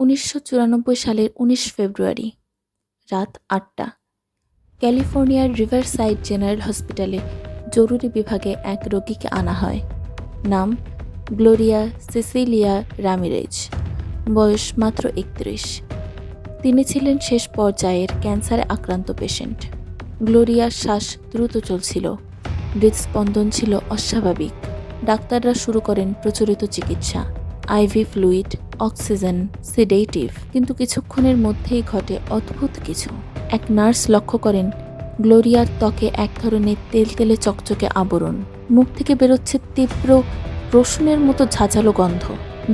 উনিশশো চুরানব্বই সালের উনিশ ফেব্রুয়ারি, রাত আটটা। ক্যালিফোর্নিয়ার রিভারসাইড জেনারেল হসপিটালে জরুরি বিভাগে এক রোগীকে আনা হয়। নাম গ্লোরিয়া সিসিলিয়া রামিরেজ, বয়স মাত্র একত্রিশ। তিনি ছিলেন শেষ পর্যায়ের ক্যান্সারে আক্রান্ত পেশেন্ট। গ্লোরিয়ার শ্বাস দ্রুত চলছিল। হৃদস্পন্দন ছিল অস্বাভাবিক। ডাক্তাররা শুরু করেন প্রচলিত চিকিৎসা। আইভি ফ্লুইড, অক্সিজেন, সিডেটিভ, কিন্তু কিছুক্ষণের মধ্যেই ঘটে অদ্ভুত কিছু। এক নার্স লক্ষ্য করেন, গ্লোরিয়ার ত্বকে এক ধরনের তেলতেলে চকচকে আবরণ। মুখ থেকে বেরোচ্ছে তীব্র, রসুনের মতো ঝাঁঝালো গন্ধ।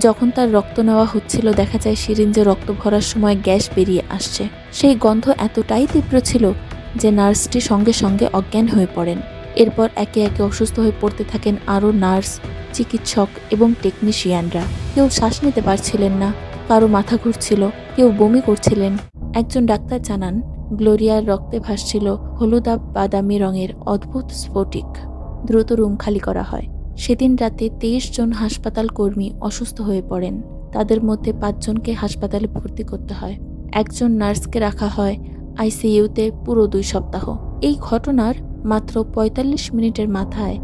যখন তার রক্ত নেওয়া হচ্ছিল, দেখা যায় সিরিঞ্জে রক্ত ভরার সময় গ্যাস বেরিয়ে আসছে। সেই গন্ধ এতটাই তীব্র ছিল যে নার্সটি সঙ্গে সঙ্গে অজ্ঞান হয়ে পড়েন। এরপর একে একে অসুস্থ হয়ে পড়তে থাকেন আরও নার্স, চিকিৎসক এবং টেকনিশিয়ানরা। কেউ শ্বাস নিতে পারছিলেন না, কারও মাথা ঘুরছিল, কেউ বমি করছিলেন। একজন ডাক্তার জানান, গ্লোরিয়ার রক্তে ভাসছিল হলুদাব বাদামি রঙের অদ্ভুত স্ফটিক। দ্রুত রুম খালি করা হয়। সেদিন রাতে তেইশ জন হাসপাতাল কর্মী অসুস্থ হয়ে পড়েন। তাদের মধ্যে পাঁচজনকে হাসপাতালে ভর্তি করতে হয়। একজন নার্সকে রাখা হয় আইসিইউতে পুরো দুই সপ্তাহ। এই ঘটনার মাত্র ৪৫ মিনিটের মাথায়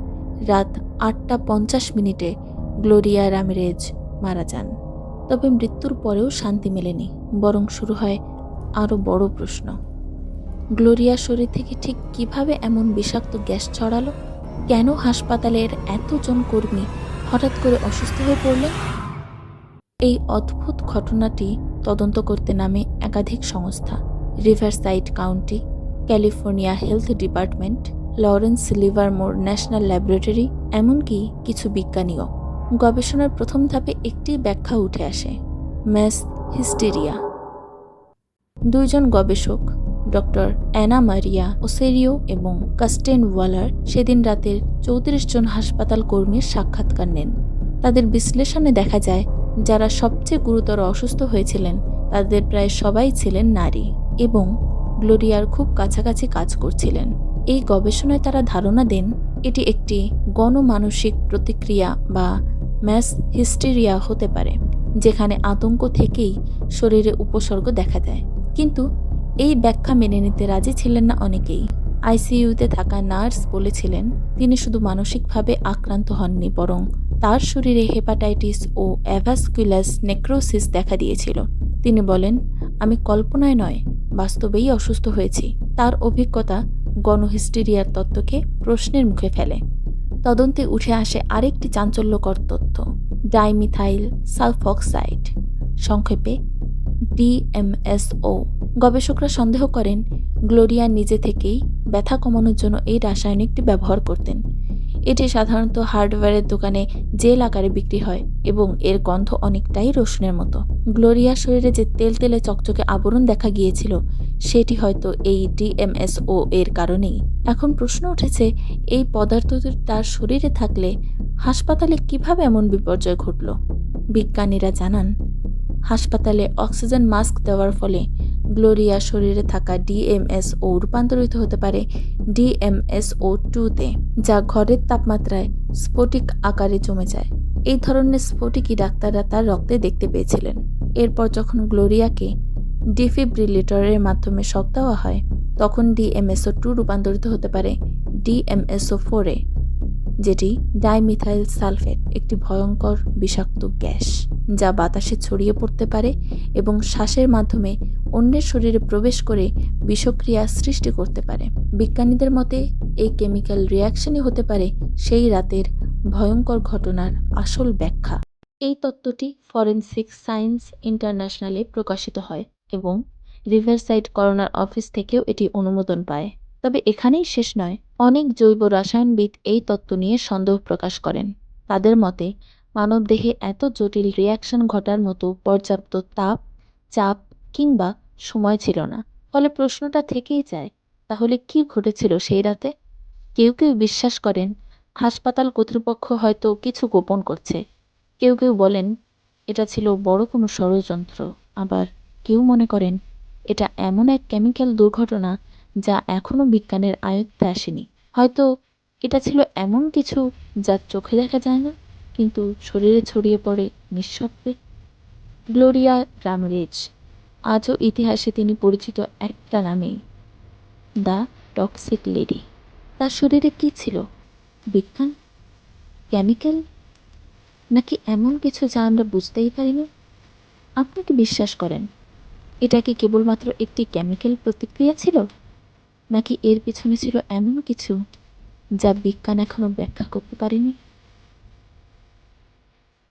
রাত আটটা পঞ্চাশ মিনিটে গ্লোরিয়া রামিরেজ মারা যান। তবে মৃত্যুর পরেও শান্তি মেলেনি, বরং শুরু হয় আরও বড় প্রশ্ন। গ্লোরিয়ার শরীর থেকে ঠিক কীভাবে এমন বিষাক্ত গ্যাস ছড়ালো? কেন হাসপাতালের এতজন কর্মী হঠাৎ করে অসুস্থ হয়ে পড়লেন? এই অদ্ভুত ঘটনাটি তদন্ত করতে নামে একাধিক সংস্থা, riverside county California health department, Lawrence Livermore national laboratory, এমনকি কিছু বিজ্ঞানীও। গবেষণার প্রথম ধাপে একটি ব্যাখ্যা উঠে আসে, ম্যাস হিস্টেরিয়া। দুইজন গবেষক, ডক্টর অ্যানা মারিয়া ওসেরিও এবং কাস্টেন ওয়ালার, সেদিন রাতের চৌত্রিশ জন হাসপাতাল কর্মীর সাক্ষাৎকার নেন। তাদের বিশ্লেষণে দেখা যায়, যারা সবচেয়ে গুরুতর অসুস্থ হয়েছিলেন, তাদের প্রায় সবাই ছিলেন নারী এবং গ্লোরিয়ার খুব কাছাকাছি কাজ করছিলেন। এই গবেষণায় তারা ধারণা দেন, এটি একটি গণমানসিক প্রতিক্রিয়া বা ম্যাস হিস্টেরিয়া হতে পারে, যেখানে আতঙ্ক থেকেই শরীরে উপসর্গ দেখা দেয়। কিন্তু এই ব্যাখ্যা মেনে নিতে রাজি ছিলেন না অনেকেই। আইসিইউতে থাকা নার্স বলেছিলেন, তিনি শুধু মানসিকভাবে আক্রান্ত হননি, বরং তার শরীরে হেপাটাইটিস ও অ্যাভাসকুলাস নেক্রোসিস দেখা দিয়েছিল। তিনি বলেন, আমি কল্পনায় নয় বাস্তবেই অসুস্থ হয়েছি। তার অভিজ্ঞতা গণহিস্টেরিয়ার তত্ত্বকে প্রশ্নের মুখে ফেলে। তদন্তে উঠে আসে আরেকটি চাঞ্চল্যকর তথ্য, ডাইমিথাইল সালফক্সাইড, সংক্ষেপে ডিএমএসও। গবেষকরা সন্দেহ করেন, গ্লোরিয়া নিজে থেকেই ব্যথা কমানোর জন্য এই রাসায়নিকটি ব্যবহার করতেন। এটি সাধারণত হার্ডওয়্যারের দোকানে জেল আকারে বিক্রি হয় এবং এর গন্ধ অনেকটাই রসুনের মতো। গ্লোরিয়ার শরীরে যে তেল তেলে চকচকে আবরণ দেখা গিয়েছিল, সেটি হয়তো এই ডিএমএসও এর কারণেই। এখন প্রশ্ন উঠেছে, এই পদার্থটি তার শরীরে থাকলে হাসপাতালে কীভাবে এমন বিপর্যয় ঘটল? বিজ্ঞানীরা জানান, হাসপাতালে অক্সিজেন মাস্ক দেওয়ার ফলে গ্লোরিয়া শরীরে থাকা ডিএমএসও রূপান্তরিত হতে পারে ডিএমএসও টুতে যা ঘরের তাপমাত্রায় স্ফটিক আকারে জমে যায়। এই ধরনের স্ফটিকই ডাক্তাররা তার রক্তে দেখতে পেয়েছিলেন। এরপর যখন গ্লোরিয়াকে ডিফিব্রিলেটরের মাধ্যমে শক দেওয়া হয়, তখন ডিএমএসও টু রূপান্তরিত হতে পারে ডিএমএসও ফোরে যেটি ডাইমিথাইল সালফেট, একটি ভয়ঙ্কর বিষাক্ত গ্যাস, যা বাতাসে ছড়িয়ে পড়তে পারে এবং শ্বাসের মাধ্যমে অন্যের শরীরে প্রবেশ করে বিষক্রিয়া সৃষ্টি করতে পারে। বিজ্ঞানীদের মতে, এই কেমিক্যাল রিয়াকশনই হতে পারে সেই রাতের ভয়ঙ্কর ঘটনার আসল ব্যাখ্যা। এই তত্ত্বটি ফরেনসিক সায়েন্স ইন্টারন্যাশনালে প্রকাশিত হয় এবং রিভারসাইড করোনার অফিস থেকেও এটি অনুমোদন পায়। তবে এখানেই শেষ নয়, অনেক জৈব রসায়নবিদ এই তত্ত্ব নিয়ে সন্দেহ প্রকাশ করেন। তাদের মতে, মানবদেহে এত জটিল রিয়াকশন ঘটার মতো পর্যাপ্ত তাপ, চাপ কিংবা সময় ছিল না। ফলে প্রশ্নটা থেকেই যায়, তাহলে কি ঘটেছিল সেই রাতে? কেউ কেউ বিশ্বাস করেন, হাসপাতাল কর্তৃপক্ষ হয়তো কিছু গোপন করছে। কেউ কেউ বলেন, এটা ছিল বড় কোনো ষড়যন্ত্র। আবার কেউ মনে করেন, এটা এমন এক কেমিক্যাল দুর্ঘটনা যা এখনও বিজ্ঞানের আয়ত্তে আসেনি। হয়তো এটা ছিল এমন কিছু যা চোখে দেখা যায় না, কিন্তু শরীরে ছড়িয়ে পড়ে নিঃশব্দে। গ্লোরিয়া রামরেজ আজও ইতিহাসে তিনি পরিচিত একটা নামেই। The toxic lady. তার শরীরে কী ছিল? বিজ্ঞান? কেমিক্যাল? নাকি এমন কিছু যা আমরা বুঝতেই পারিনি? আপনি কি বিশ্বাস করেন, এটা কি কেবলমাত্র একটি কেমিক্যাল প্রতিক্রিয়া ছিল? নাকি এর পিছনে ছিল এমন কিছু যা বিজ্ঞান এখনও ব্যাখ্যা করতে পারেনি?